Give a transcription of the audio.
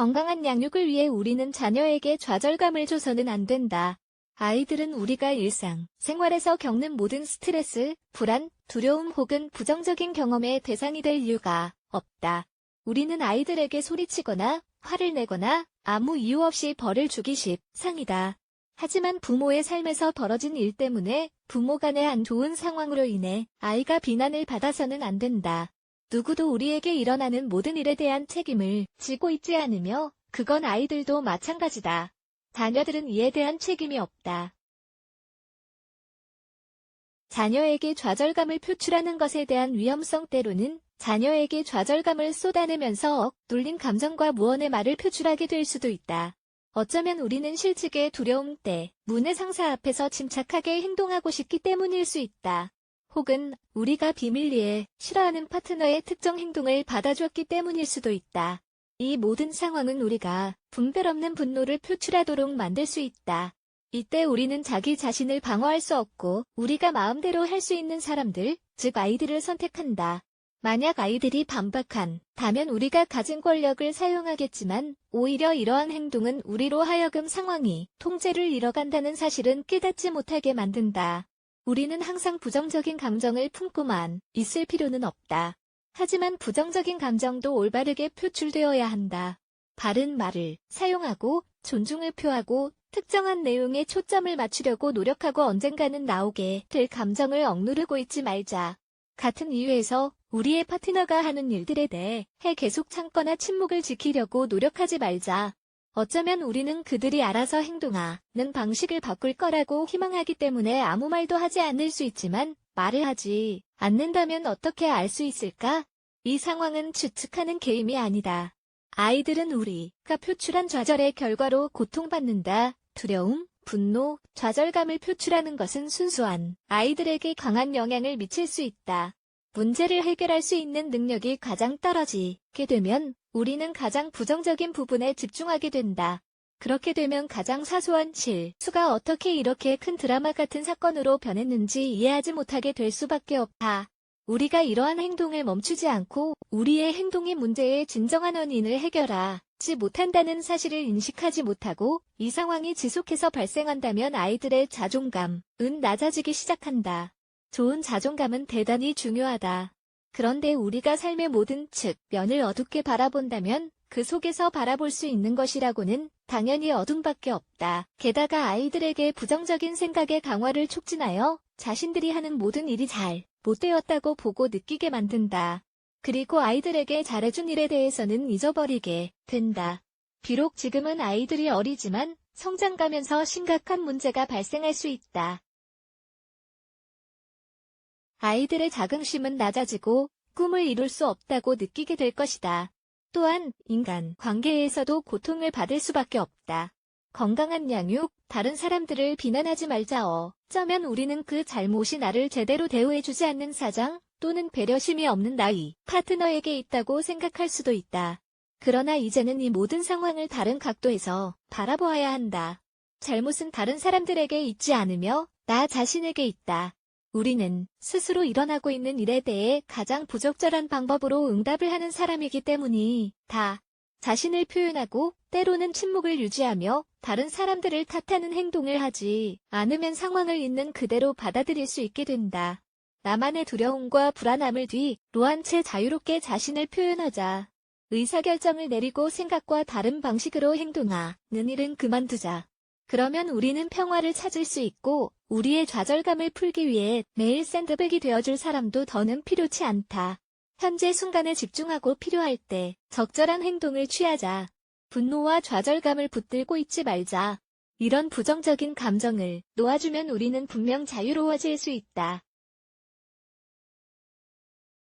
건강한 양육을 위해 우리는 자녀에게 좌절감을 줘서는 안 된다. 아이들은 우리가 일상, 생활에서 겪는 모든 스트레스, 불안, 두려움 혹은 부정적인 경험의 대상이 될 이유가 없다. 우리는 아이들에게 소리치거나 화를 내거나 아무 이유 없이 벌을 주기 십상이다. 하지만 부모의 삶에서 벌어진 일 때문에 부모 간의 안 좋은 상황으로 인해 아이가 비난을 받아서는 안 된다. 누구도 우리에게 일어나는 모든 일에 대한 책임을 지고 있지 않으며 그건 아이들도 마찬가지다. 자녀들은 이에 대한 책임이 없다. 자녀에게 좌절감을 표출하는 것에 대한 위험성 때로는 자녀에게 좌절감을 쏟아내면서 억 눌린 감정과 무언의 말을 표출하게 될 수도 있다. 어쩌면 우리는 실직의 두려움 때 문의 상사 앞에서 침착하게 행동하고 싶기 때문일 수 있다. 혹은 우리가 비밀리에 싫어하는 파트너의 특정 행동을 받아주었기 때문일 수도 있다. 이 모든 상황은 우리가 분별 없는 분노를 표출하도록 만들 수 있다. 이때 우리는 자기 자신을 방어할 수 없고 우리가 마음대로 할 수 있는 사람들, 즉 아이들을 선택한다. 만약 아이들이 반박한 다면 우리가 가진 권력을 사용하겠지만 오히려 이러한 행동은 우리로 하여금 상황이 통제를 잃어간다는 사실은 깨닫지 못하게 만든다. 우리는 항상 부정적인 감정을 품고만 있을 필요는 없다. 하지만 부정적인 감정도 올바르게 표출되어야 한다. 바른 말을 사용하고 존중을 표하고 특정한 내용에 초점을 맞추려고 노력하고 언젠가는 나오게 될 감정을 억누르고 있지 말자. 같은 이유에서 우리의 파트너가 하는 일들에 대해 계속 참거나 침묵을 지키려고 노력하지 말자. 어쩌면 우리는 그들이 알아서 행동하는 방식을 바꿀 거라고 희망하기 때문에 아무 말도 하지 않을 수 있지만 말을 하지 않는다면 어떻게 알 수 있을까? 이 상황은 추측하는 게임이 아니다. 아이들은 우리가 표출한 좌절의 결과로 고통받는다. 두려움, 분노, 좌절감을 표출하는 것은 순수한 아이들에게 강한 영향을 미칠 수 있다. 문제를 해결할 수 있는 능력이 가장 떨어지게 되면 우리는 가장 부정적인 부분에 집중하게 된다. 그렇게 되면 가장 사소한 실수가 어떻게 이렇게 큰 드라마 같은 사건으로 변했는지 이해하지 못하게 될 수밖에 없다. 우리가 이러한 행동을 멈추지 않고 우리의 행동이 문제의 진정한 원인을 해결하지 못한다는 사실을 인식하지 못하고 이 상황이 지속해서 발생한다면 아이들의 자존감은 낮아지기 시작한다. 좋은 자존감은 대단히 중요하다. 그런데 우리가 삶의 모든 측, 면을 어둡게 바라본다면 그 속에서 바라볼 수 있는 것이라고는 당연히 어둠밖에 없다. 게다가 아이들에게 부정적인 생각의 강화를 촉진하여 자신들이 하는 모든 일이 잘 못되었다고 보고 느끼게 만든다. 그리고 아이들에게 잘해준 일에 대해서는 잊어버리게 된다. 비록 지금은 아이들이 어리지만 성장가면서 심각한 문제가 발생할 수 있다. 아이들의 자긍심은 낮아지고 꿈을 이룰 수 없다고 느끼게 될 것이다. 또한 인간 관계에서도 고통을 받을 수밖에 없다. 건강한 양육, 다른 사람들을 비난하지 말자 어 쩌면 우리는 그 잘못이 나를 제대로 대우해주지 않는 사장 또는 배려심이 없는 나이, 파트너에게 있다고 생각할 수도 있다. 그러나 이제는 이 모든 상황을 다른 각도에서 바라보아야 한다. 잘못은 다른 사람들에게 있지 않으며 나 자신에게 있다. 우리는 스스로 일어나고 있는 일에 대해 가장 부적절한 방법으로 응답을 하는 사람이기 때문이 다 자신을 표현하고 때로는 침묵을 유지하며 다른 사람들을 탓하는 행동을 하지 않으면 상황을 있는 그대로 받아들일 수 있게 된다. 나만의 두려움과 불안함을 뒤로 한 채 자유롭게 자신을 표현하자. 의사결정을 내리고 생각과 다른 방식으로 행동하는 일은 그만두자. 그러면 우리는 평화를 찾을 수 있고 우리의 좌절감을 풀기 위해 매일 샌드백이 되어줄 사람도 더는 필요치 않다. 현재 순간에 집중하고 필요할 때 적절한 행동을 취하자. 분노와 좌절감을 붙들고 있지 말자. 이런 부정적인 감정을 놓아주면 우리는 분명 자유로워질 수 있다.